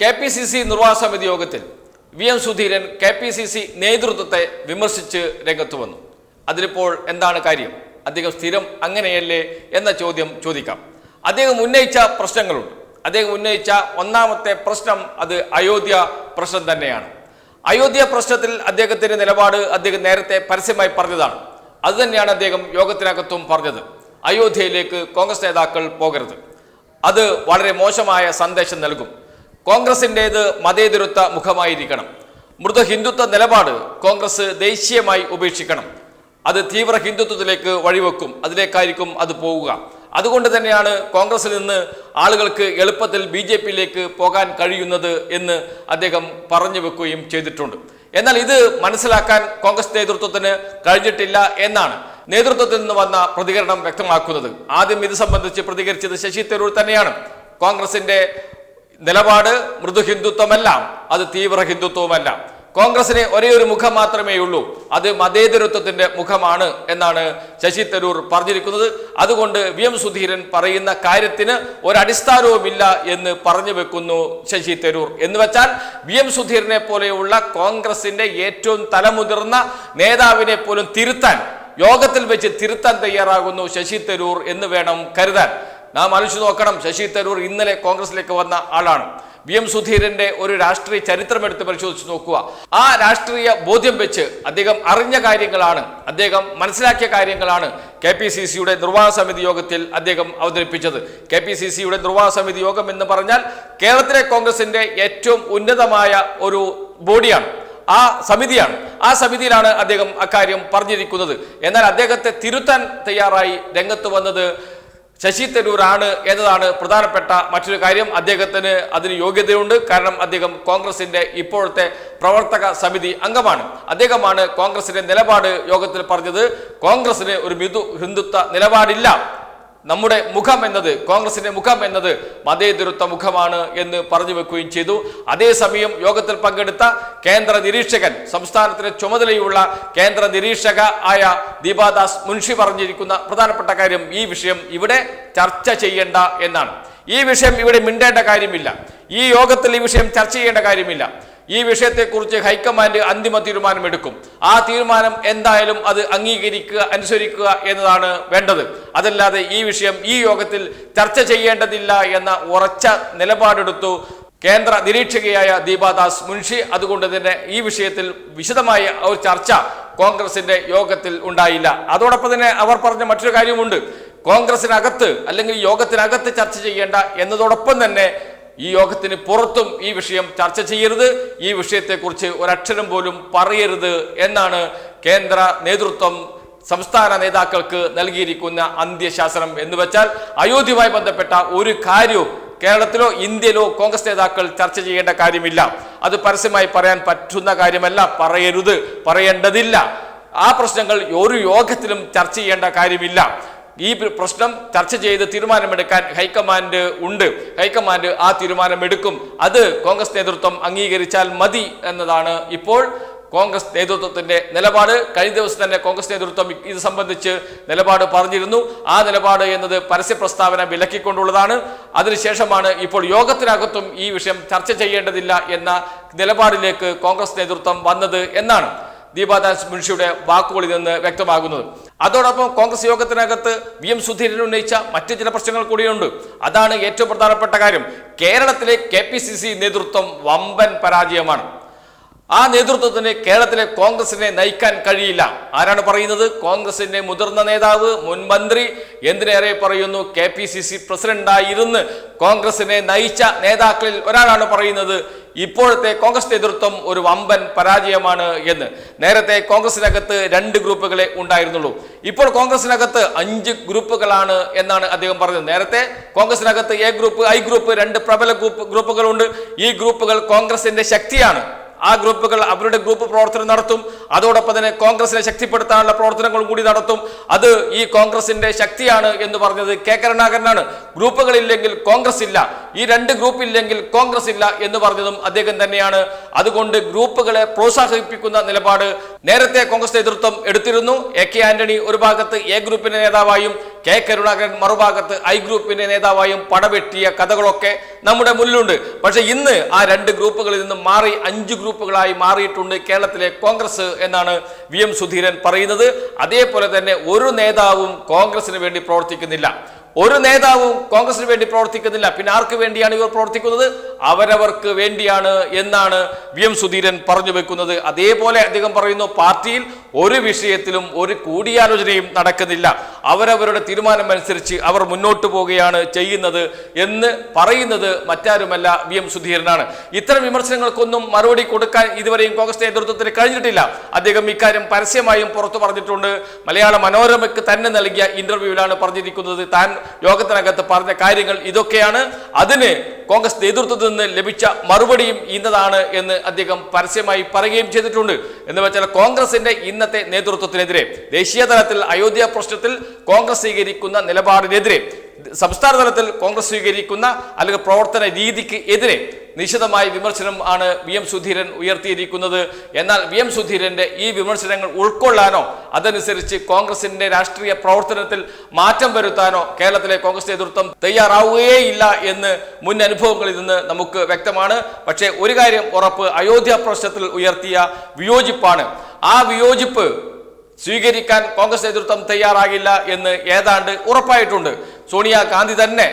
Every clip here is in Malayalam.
കെ പി സി സി നിർവാഹക സമിതി യോഗത്തിൽ V M Sudheeran K P C C നേതൃത്വത്തെ വിമർശിച്ച് രംഗത്ത് വന്നു. അതിലിപ്പോൾ എന്താണ് കാര്യം? അദ്ദേഹം സ്ഥിരം അങ്ങനെയല്ലേ എന്ന ചോദ്യം ചോദിക്കാം. അദ്ദേഹം ഉന്നയിച്ച പ്രശ്നങ്ങളുണ്ട്. അദ്ദേഹം ഉന്നയിച്ച ഒന്നാമത്തെ പ്രശ്നം അത് അയോധ്യ പ്രശ്നം തന്നെയാണ്. അയോധ്യ പ്രശ്നത്തിൽ അദ്ദേഹത്തിന്റെ നിലപാട് അദ്ദേഹം നേരത്തെ പരസ്യമായി പറഞ്ഞതാണ്. അതുതന്നെയാണ് അദ്ദേഹം യോഗത്തിനകത്തും പറഞ്ഞത്. അയോധ്യയിലേക്ക് കോൺഗ്രസ് നേതാക്കൾ പോകരുത്. അത് വളരെ മോശമായ സന്ദേശം നൽകും. കോൺഗ്രസിന്റേത് മതേതരത്വ മുഖമായിരിക്കണം. മൃദു ഹിന്ദുത്വ നിലപാട് കോൺഗ്രസ് ദേശീയമായി ഉപേക്ഷിക്കണം. അത് തീവ്ര ഹിന്ദുത്വത്തിലേക്ക് വഴിവെക്കും. അതിലേക്കായിരിക്കും അത് പോവുക. അതുകൊണ്ട് തന്നെയാണ് കോൺഗ്രസിൽ നിന്ന് ആളുകൾക്ക് എളുപ്പത്തിൽ ബി ജെ പിയിലേക്ക് പോകാൻ കഴിയുന്നത് എന്ന് അദ്ദേഹം പറഞ്ഞു വെക്കുകയും ചെയ്തിട്ടുണ്ട്. എന്നാൽ ഇത് മനസ്സിലാക്കാൻ കോൺഗ്രസ് നേതൃത്വത്തിന് കഴിഞ്ഞിട്ടില്ല എന്നാണ് നേതൃത്വത്തിൽ നിന്ന് വന്ന പ്രതികരണം വ്യക്തമാക്കുന്നത്. ആദ്യം ഇത് സംബന്ധിച്ച് പ്രതികരിച്ചത് ശശി തരൂർ തന്നെയാണ്. കോൺഗ്രസിന്റെ നിലപാട് മൃദു ഹിന്ദുത്വമല്ല അത് തീവ്ര ഹിന്ദുത്വവുമല്ല. കോൺഗ്രസിന് ഒരേ ഒരു മുഖം മാത്രമേ ഉള്ളൂ അത് മതേതരത്വത്തിന്റെ മുഖമാണ് എന്നാണ് ശശി തരൂർ പറഞ്ഞിരിക്കുന്നത്. അതുകൊണ്ട് വി എം സുധീരൻ പറയുന്ന കാര്യത്തിന് ഒരടിസ്ഥാനവുമില്ല എന്ന് പറഞ്ഞു വെക്കുന്നു ശശി തരൂർ. എന്ന് വെച്ചാൽ വി എം സുധീരനെ പോലെയുള്ള കോൺഗ്രസിന്റെ ഏറ്റവും തലമുതിർന്ന നേതാവിനെ പോലും തിരുത്താൻ യോഗത്തിൽ വെച്ച് തിരുത്താൻ തയ്യാറാകുന്നു ശശി തരൂർ എന്ന് വേണം കരുതാൻ. നാം ആലോചിച്ച് നോക്കണം. ശശി തരൂർ ഇന്നലെ കോൺഗ്രസിലേക്ക് വന്ന ആളാണ്. വി എം സുധീരന്റെ ഒരു രാഷ്ട്രീയ ചരിത്രം എടുത്ത് പരിശോധിച്ച് നോക്കുക. ആ രാഷ്ട്രീയ ബോധ്യം വെച്ച് അദ്ദേഹം അറിഞ്ഞ കാര്യങ്ങളാണ്. അദ്ദേഹം മനസ്സിലാക്കിയ കാര്യങ്ങളാണ് കെ പി സി സിയുടെ നിർവാഹക സമിതി യോഗത്തിൽ അദ്ദേഹം അവതരിപ്പിച്ചത്. കെ പി സി സിയുടെ നിർവാഹക സമിതി യോഗം എന്ന് പറഞ്ഞാൽ കേരളത്തിലെ കോൺഗ്രസിന്റെ ഏറ്റവും ഉന്നതമായ ഒരു ബോഡിയാണ്. ആ സമിതിയാണ്. ആ സമിതിയിലാണ് അദ്ദേഹം അക്കാര്യം പറഞ്ഞിരിക്കുന്നത്. എന്നാൽ അദ്ദേഹത്തെ തിരുത്താൻ തയ്യാറായി രംഗത്ത് വന്നത് ശശി തരൂരാണ് എന്നതാണ് പ്രധാനപ്പെട്ട മറ്റൊരു കാര്യം. അദ്ദേഹത്തിന് അതിന് യോഗ്യതയുണ്ട്. കാരണം അദ്ദേഹം കോൺഗ്രസിന്റെ ഇപ്പോഴത്തെ പ്രവർത്തക സമിതി അംഗമാണ്. അദ്ദേഹമാണ് കോൺഗ്രസിന്റെ നിലപാട് യോഗത്തിൽ പറഞ്ഞത്. കോൺഗ്രസിന് ഒരു മിതു ഹിന്ദുത്വ നിലപാടില്ല. നമ്മുടെ മുഖം എന്നത് കോൺഗ്രസിന്റെ മുഖം എന്നത് മതേതരത്വ മുഖമാണ് എന്ന് പറഞ്ഞു വെക്കുകയും ചെയ്തു. അതേസമയം യോഗത്തിൽ പങ്കെടുത്ത കേന്ദ്ര നിരീക്ഷകൻ സംസ്ഥാനത്തിന് ചുമതലയുള്ള കേന്ദ്ര നിരീക്ഷക ആയ ദീപാദാസ് മുൻഷി പറഞ്ഞിരിക്കുന്ന പ്രധാനപ്പെട്ട കാര്യം ഈ വിഷയം ഇവിടെ ചർച്ച ചെയ്യേണ്ട എന്നാണ്. ഈ വിഷയം ഇവിടെ മിണ്ടേണ്ട കാര്യമില്ല. ഈ യോഗത്തിൽ ഈ വിഷയം ചർച്ച ചെയ്യേണ്ട കാര്യമില്ല. ഈ വിഷയത്തെക്കുറിച്ച് ഹൈക്കമാൻഡ് അന്തിമ തീരുമാനമെടുക്കും. ആ തീരുമാനം എന്തായാലും അത് അംഗീകരിക്കുക അനുസരിക്കുക എന്നതാണ് വേണ്ടത്. അതല്ലാതെ ഈ വിഷയം ഈ യോഗത്തിൽ ചർച്ച ചെയ്യേണ്ടതില്ല എന്ന ഉറച്ച നിലപാടെടുത്തു കേന്ദ്ര നിരീക്ഷകയായ ദീപാദാസ് മുൻഷി. അതുകൊണ്ട് തന്നെ ഈ വിഷയത്തിൽ വിശദമായ ഒരു ചർച്ച കോൺഗ്രസിന്റെ യോഗത്തിൽ ഉണ്ടായില്ല. അതോടൊപ്പം തന്നെ അവർ പറഞ്ഞ മറ്റൊരു കാര്യമുണ്ട്. കോൺഗ്രസിനകത്ത് അല്ലെങ്കിൽ യോഗത്തിനകത്ത് ചർച്ച ചെയ്യേണ്ട എന്നതോടൊപ്പം തന്നെ ഈ യോഗത്തിന് പുറത്തും ഈ വിഷയം ചർച്ച ചെയ്യരുത്. ഈ വിഷയത്തെക്കുറിച്ച് ഒരക്ഷരം പോലും പറയരുത് എന്നാണ് കേന്ദ്ര നേതൃത്വം സംസ്ഥാന നേതാക്കൾക്ക് നൽകിയിരിക്കുന്ന അന്ത്യശാസനം എന്ന് വെച്ചാൽ അയോധ്യയുമായി ബന്ധപ്പെട്ട ഒരു കാര്യവും കേരളത്തിലോ ഇന്ത്യയിലോ കോൺഗ്രസ് നേതാക്കൾ ചർച്ച ചെയ്യേണ്ട കാര്യമില്ല. അത് പരസ്യമായി പറയാൻ പറ്റുന്ന കാര്യമല്ല പറയരുത് പറയേണ്ടതില്ല. ആ പ്രശ്നങ്ങൾ ഒരു യോഗത്തിലും ചർച്ച ചെയ്യേണ്ട കാര്യമില്ല. ഈ പ്രശ്നം ചർച്ച ചെയ്ത് തീരുമാനമെടുക്കാൻ ഹൈക്കമാൻഡ് ഉണ്ട്. ഹൈക്കമാൻഡ് ആ തീരുമാനമെടുക്കും. അത് കോൺഗ്രസ് നേതൃത്വം അംഗീകരിച്ചാൽ മതി എന്നതാണ് ഇപ്പോൾ കോൺഗ്രസ് നേതൃത്വത്തിന്റെ നിലപാട്. കഴിഞ്ഞ ദിവസം തന്നെ കോൺഗ്രസ് നേതൃത്വം ഇത് സംബന്ധിച്ച് നിലപാട് പറഞ്ഞിരുന്നു. ആ നിലപാട് എന്നത് പരസ്യ പ്രസ്താവന വിലക്കിക്കൊണ്ടുള്ളതാണ്. അതിനുശേഷമാണ് ഇപ്പോൾ യോഗത്തിനകത്തും ഈ വിഷയം ചർച്ച ചെയ്യേണ്ടതില്ല എന്ന നിലപാടിലേക്ക് കോൺഗ്രസ് നേതൃത്വം വന്നത് എന്നാണ്. ദീപാദാസ് മുൻഷിയുടെ വാക്കുകളിൽ നിന്ന് വ്യക്തമാകുന്നത് അതോടൊപ്പം കോൺഗ്രസ് യോഗത്തിനകത്ത് വി എം സുധീരൻ ഉന്നയിച്ച മറ്റ് ചില പ്രശ്നങ്ങൾ കൂടിയുണ്ട്. അതാണ് ഏറ്റവും പ്രധാനപ്പെട്ട കാര്യം. കേരളത്തിലെ കെ പി സി സി നേതൃത്വം വമ്പൻ പരാജയമാണ്. ആ നേതൃത്വത്തിന് കേരളത്തിലെ കോൺഗ്രസിനെ നയിക്കാൻ കഴിയില്ല. ആരാണ് പറയുന്നത്? കോൺഗ്രസിന്റെ മുതിർന്ന നേതാവ് മുൻമന്ത്രി എന്തിനേറെ പറയുന്നു? കെ പി സി സി പ്രസിഡന്റായിരുന്ന് കോൺഗ്രസിനെ നയിച്ച നേതാക്കളിൽ ഒരാളാണ് പറയുന്നത്. ഇപ്പോഴത്തെ കോൺഗ്രസ് നേതൃത്വം ഒരു വമ്പൻ പരാജയമാണ് എന്ന്. നേരത്തെ കോൺഗ്രസിനകത്ത് രണ്ട് ഗ്രൂപ്പുകളെ ഉണ്ടായിരുന്നുള്ളൂ. ഇപ്പോൾ കോൺഗ്രസിനകത്ത് അഞ്ച് ഗ്രൂപ്പുകളാണ് എന്നാണ് അദ്ദേഹം പറഞ്ഞത്. നേരത്തെ കോൺഗ്രസിനകത്ത് എ ഗ്രൂപ്പ് ഐ ഗ്രൂപ്പ് രണ്ട് പ്രബല ഗ്രൂപ്പ് ഗ്രൂപ്പുകളുണ്ട്. ഈ ഗ്രൂപ്പുകൾ കോൺഗ്രസിന്റെ ശക്തിയാണ്. ആ ഗ്രൂപ്പുകൾ അവരുടെ ഗ്രൂപ്പ് പ്രവർത്തനം നടത്തും. അതോടൊപ്പം തന്നെ കോൺഗ്രസിനെ ശക്തിപ്പെടുത്താനുള്ള പ്രവർത്തനങ്ങളും കൂടി നടത്തും. അത് ഈ കോൺഗ്രസിന്റെ ശക്തിയാണ് എന്ന് പറഞ്ഞത് കെ കരുണാകരനാണ്. ഗ്രൂപ്പുകളില്ലെങ്കിൽ കോൺഗ്രസ് ഇല്ല. ഈ രണ്ട് ഗ്രൂപ്പ് ഇല്ലെങ്കിൽ കോൺഗ്രസ് ഇല്ല എന്ന് പറഞ്ഞതും അദ്ദേഹം തന്നെയാണ്. അതുകൊണ്ട് ഗ്രൂപ്പുകളെ പ്രോത്സാഹിപ്പിക്കുന്ന നിലപാട് നേരത്തെ കോൺഗ്രസ് നേതൃത്വം എടുത്തിരുന്നു. എ കെ ആന്റണി ഒരു ഭാഗത്ത് എ ഗ്രൂപ്പിന്റെ നേതാവായും കെ കരുണാകരൻ മറുഭാഗത്ത് ഐ ഗ്രൂപ്പിന്റെ നേതാവായും പടവെട്ടിയ കഥകളൊക്കെ നമ്മുടെ മുന്നിലുണ്ട്. പക്ഷെ ഇന്ന് ആ രണ്ട് ഗ്രൂപ്പുകളിൽ നിന്നും മാറി അഞ്ച് ഗ്രൂപ്പുകളായി മാറിയിട്ടുണ്ട് കേരളത്തിലെ കോൺഗ്രസ് എന്നാണ് വി എം സുധീരൻ പറയുന്നത്. അതേപോലെ തന്നെ ഒരു നേതാവും കോൺഗ്രസിന് വേണ്ടി പ്രവർത്തിക്കുന്നില്ല. ഒരു നേതാവും കോൺഗ്രസിന് വേണ്ടി പ്രവർത്തിക്കുന്നില്ല. പിന്നെ ആർക്ക് വേണ്ടിയാണ് ഇവർ പ്രവർത്തിക്കുന്നത്? അവരവർക്ക് വേണ്ടിയാണ് എന്നാണ് വി എം സുധീരൻ പറഞ്ഞു വെക്കുന്നത്. അതേപോലെ അദ്ദേഹം പറയുന്നു പാർട്ടിയിൽ ഒരു വിഷയത്തിലും ഒരു കൂടിയാലോചനയും നടക്കുന്നില്ല. അവരവരുടെ തീരുമാനം അനുസരിച്ച് അവർ മുന്നോട്ട് പോവുകയാണ് ചെയ്യുന്നത് എന്ന് പറയുന്നത് മറ്റാരുമല്ല വി എം സുധീരനാണ്. ഇത്തരം വിമർശനങ്ങൾക്കൊന്നും മറുപടി കൊടുക്കാൻ ഇതുവരെയും കോൺഗ്രസ് നേതൃത്വത്തിന് കഴിഞ്ഞിട്ടില്ല. അദ്ദേഹം ഇക്കാര്യം പരസ്യമായും പുറത്തു പറഞ്ഞിട്ടുണ്ട്. മലയാള മനോരമയ്ക്ക് തന്നെ നൽകിയ ഇന്റർവ്യൂവിലാണ് പറഞ്ഞിരിക്കുന്നത്. താൻ യോഗത്തിനകത്ത് പറഞ്ഞ കാര്യങ്ങൾ ഇതൊക്കെയാണ്. അതിന് കോൺഗ്രസ് നേതൃത്വത്തിൽ നിന്ന് ലഭിച്ച മറുപടിയും ഇന്നതാണ് എന്ന് അദ്ദേഹം പരസ്യമായി പറയുകയും ചെയ്തിട്ടുണ്ട്. എന്ന് വെച്ചാൽ കോൺഗ്രസിന്റെ ഇന്നത്തെ നേതൃത്വത്തിനെതിരെ ദേശീയ തലത്തിൽ അയോധ്യ പ്രശ്നത്തിൽ കോൺഗ്രസ് സ്വീകരിക്കുന്ന നിലപാടിനെതിരെ സംസ്ഥാന തലത്തിൽ കോൺഗ്രസ് സ്വീകരിക്കുന്ന അല്ലെങ്കിൽ പ്രവർത്തന രീതിക്ക് എതിരെ നിശിതമായ വിമർശനം ആണ് വി എം സുധീരൻ ഉയർത്തിയിരിക്കുന്നത്. എന്നാൽ വി എം സുധീരന്റെ ഈ വിമർശനങ്ങൾ ഉൾക്കൊള്ളാനോ അതനുസരിച്ച് കോൺഗ്രസിന്റെ രാഷ്ട്രീയ പ്രവർത്തനത്തിൽ മാറ്റം വരുത്താനോ കേരളത്തിലെ കോൺഗ്രസ് നേതൃത്വം തയ്യാറാവുകയേയില്ല എന്ന് മുൻ അനുഭവങ്ങളിൽ നിന്ന് നമുക്ക് വ്യക്തമാണ്. പക്ഷേ ഒരു കാര്യം ഉറപ്പ് അയോധ്യ പ്രശ്നത്തിൽ ഉയർത്തിയ വിയോജിപ്പാണ്. ആ വിയോജിപ്പ് സ്വീകരിക്കാൻ കോൺഗ്രസ് നേതൃത്വം തയ്യാറാകില്ല എന്ന് ഏതാണ്ട് ഉറപ്പായിട്ടുണ്ട്. സോണിയാഗാന്ധി തന്നെ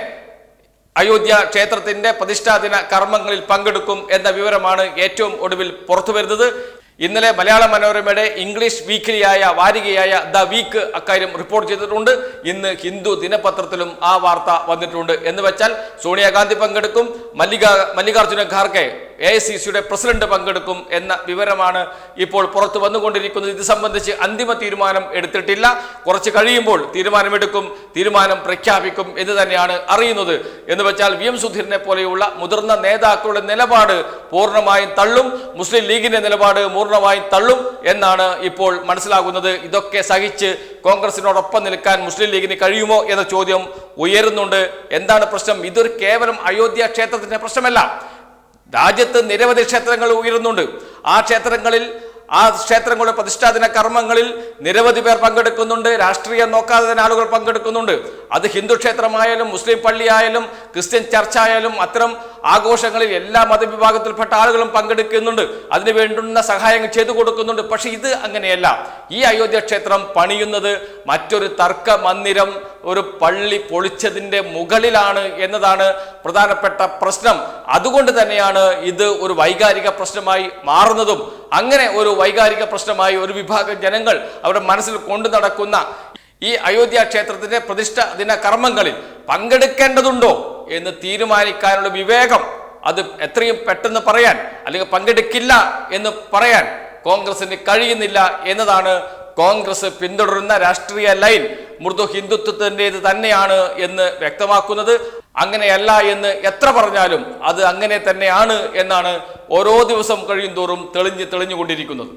അയോധ്യ ക്ഷേത്രത്തിന്റെ പ്രതിഷ്ഠാദിന കർമ്മങ്ങളിൽ പങ്കെടുക്കും എന്ന വിവരമാണ് ഏറ്റവും ഒടുവിൽ പുറത്തു വരുന്നത് ഇന്നലെ മലയാള മനോരമയുടെ ഇംഗ്ലീഷ് വീക്കിലിയായ വാരികയായ ദ വീക്ക് അക്കാര്യം റിപ്പോർട്ട് ചെയ്തിട്ടുണ്ട്. ഇന്ന് ഹിന്ദു ദിനപത്രത്തിലും ആ വാർത്ത വന്നിട്ടുണ്ട്. എന്ന് വെച്ചാൽ സോണിയാഗാന്ധി പങ്കെടുക്കും മല്ലിക മല്ലികാർജുന ഖാർഗെ എ സി സിയുടെ പ്രസിഡന്റ് പങ്കെടുക്കും എന്ന വിവരമാണ് ഇപ്പോൾ പുറത്തു വന്നുകൊണ്ടിരിക്കുന്നത്. ഇത് സംബന്ധിച്ച് അന്തിമ തീരുമാനം എടുത്തിട്ടില്ല. കുറച്ച് കഴിയുമ്പോൾ തീരുമാനമെടുക്കും തീരുമാനം പ്രഖ്യാപിക്കും എന്ന് തന്നെയാണ് അറിയുന്നത്. എന്ന് വെച്ചാൽ വി എം സുധീരനെ പോലെയുള്ള മുതിർന്ന നേതാക്കളുടെ നിലപാട് പൂർണമായും തള്ളും. മുസ്ലിം ലീഗിന്റെ നിലപാട് പൂർണമായും തള്ളും എന്നാണ് ഇപ്പോൾ മനസ്സിലാകുന്നത്. ഇതൊക്കെ സഹിച്ച് കോൺഗ്രസിനോടൊപ്പം നിൽക്കാൻ മുസ്ലിം ലീഗിന് കഴിയുമോ എന്ന ചോദ്യം ഉയരുന്നുണ്ട്. എന്താണ് പ്രശ്നം? ഇതൊരു കേവലം അയോധ്യ ക്ഷേത്രത്തിന്റെ പ്രശ്നമല്ല. രാജ്യത്ത് നിരവധി ക്ഷേത്രങ്ങൾ ഉയരുന്നുണ്ട്. ആ ക്ഷേത്രങ്ങളിൽ ആ ക്ഷേത്രങ്ങളുടെ പ്രതിഷ്ഠാദിന കർമ്മങ്ങളിൽ നിരവധി പേർ പങ്കെടുക്കുന്നുണ്ട്. രാഷ്ട്രീയം നോക്കാതെ തന്നെ ആളുകൾ പങ്കെടുക്കുന്നുണ്ട്. അത് ഹിന്ദു ക്ഷേത്രമായാലും മുസ്ലിം പള്ളിയായാലും ക്രിസ്ത്യൻ ചർച്ച ആയാലും അത്തരം ആഘോഷങ്ങളിൽ എല്ലാ മതവിഭാഗത്തിൽപ്പെട്ട ആളുകളും പങ്കെടുക്കുന്നുണ്ട്. അതിന് വേണ്ടുന്ന സഹായങ്ങൾ ചെയ്തു കൊടുക്കുന്നുണ്ട്. പക്ഷേ ഇത് അങ്ങനെയല്ല. ഈ അയോധ്യ ക്ഷേത്രം പണിയുന്നത് മറ്റൊരു തർക്ക മന്ദിരം ഒരു പള്ളി പൊളിച്ചതിന്റെ മുകളിലാണ് എന്നതാണ് പ്രധാനപ്പെട്ട പ്രശ്നം. അതുകൊണ്ട് തന്നെയാണ് ഇത് ഒരു വൈകാരിക പ്രശ്നമായി മാറുന്നതും. അങ്ങനെ ഒരു വൈകാരിക പ്രശ്നമായി ഒരു വിഭാഗം ജനങ്ങൾ അവരുടെ മനസ്സിൽ കൊണ്ടു നടക്കുന്ന ഈ അയോധ്യ ക്ഷേത്രത്തിന്റെ പ്രതിഷ്ഠ ദിന കർമ്മങ്ങളിൽ പങ്കെടുക്കേണ്ടതുണ്ടോ എന്ന് തീരുമാനിക്കാനുള്ള വിവേകം അത് എത്രയും പെട്ടെന്ന് പറയാൻ അല്ലെങ്കിൽ പങ്കെടുക്കില്ല എന്ന് പറയാൻ കോൺഗ്രസിന് കഴിയുന്നില്ല എന്നതാണ് കോൺഗ്രസ് പിന്തുടരുന്ന രാഷ്ട്രീയ ലൈൻ. മൃദു ഹിന്ദുത്വത്തിന്റെത് തന്നെയാണ് എന്ന് വ്യക്തമാക്കുന്നത്. അങ്ങനെയല്ല എന്ന് എത്ര പറഞ്ഞാലും അത് അങ്ങനെ തന്നെയാണ് എന്നാണ് ഓരോ ദിവസം കഴിയും തോറും തെളിഞ്ഞ് തെളിഞ്ഞുകൊണ്ടിരിക്കുന്നത്.